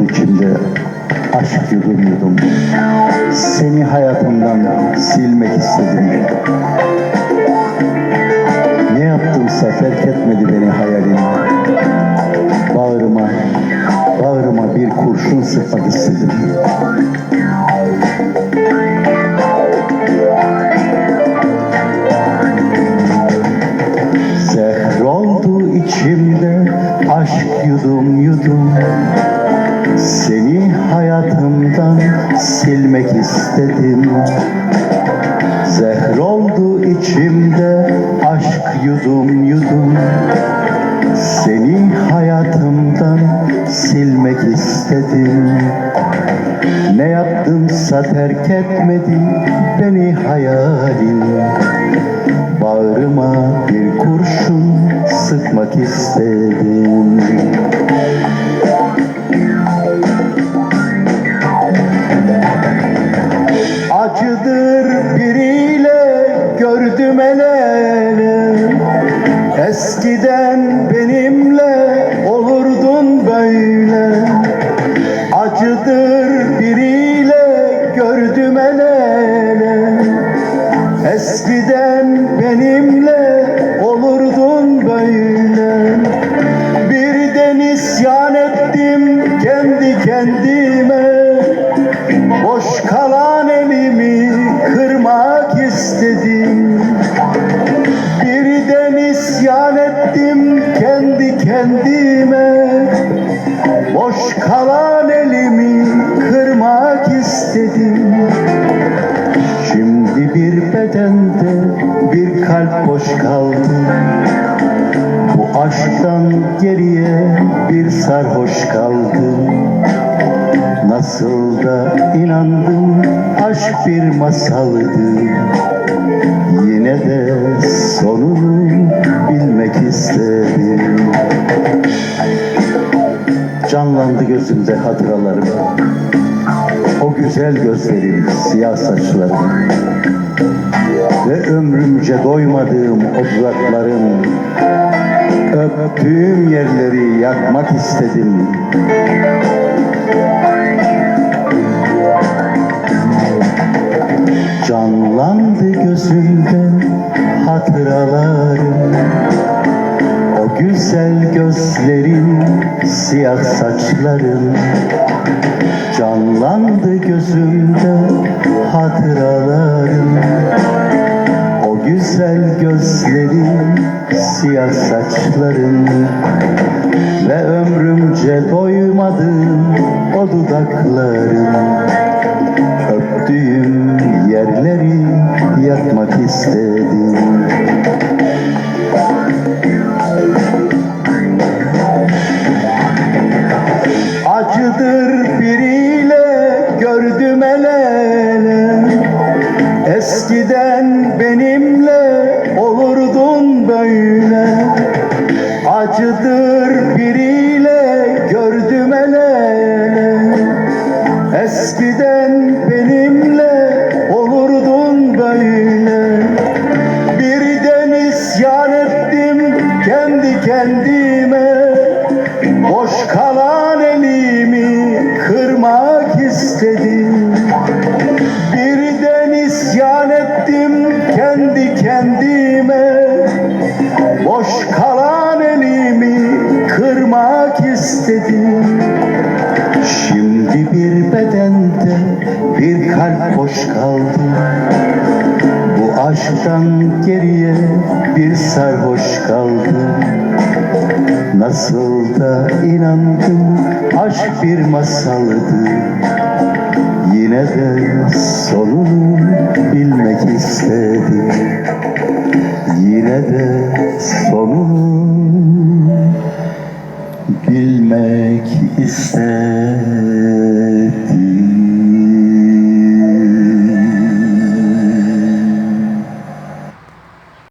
oldu içimde Aşk yudum Seni hayatımdan silmek istedim. Ne yaptımsa terk etmedi beni hayalin Bağrıma, bağrıma bir kurşun sıkmak istedim silmek istedim. Zehr oldu içimde aşk yudum yudum. Seni hayatımdan silmek istedim. Ne yaptımsa terk etmedi beni hayalin Bağrıma bir kurşun sıkmak istedim Eskiden benimle olurdun böyle. Acıdır biriyle gördüm el ele. Eskiden benimle olurdun böyle. Bir de isyan ettim kendi kendime. Boş kalan elimi kırmak istedim kalan elimi kırmak istedim. Şimdi bir bedende bir kalp boş kaldı. Bu aşktan geriye bir sarhoş kaldı. Nasıl da inandım aşk bir masaldı. Yine de sonunu bilmek istedim Canlandı gözümde hatıralarım. O güzel gözlerim, siyah saçlarım. Ve ömrümce doymadığım o dudakların Öptüğüm yerleri yakmak istedim. Canlandı gözümde hatıralarım. O güzel gözlerin, siyah saçların Canlandı gözümde hatıralarım. O güzel gözlerin, siyah saçların Ve ömrümce doymadığım o dudakların Öptüğüm yerleri yakmak istedim Acıdır biriyle gördüm el ele. Eskiden benimle olurdun böyle. Birden isyan ettim kendi kendime. Boş kalan elimi kırmak istedim. Birden isyan ettim kendi kendime. Boş kalan kalp boş kaldı Bu aşktan geriye bir sarhoş kaldı Nasıl da inandım aşk bir masaldı. Yine de sonunu bilmek istedim. Yine de sonunu bilmek istedim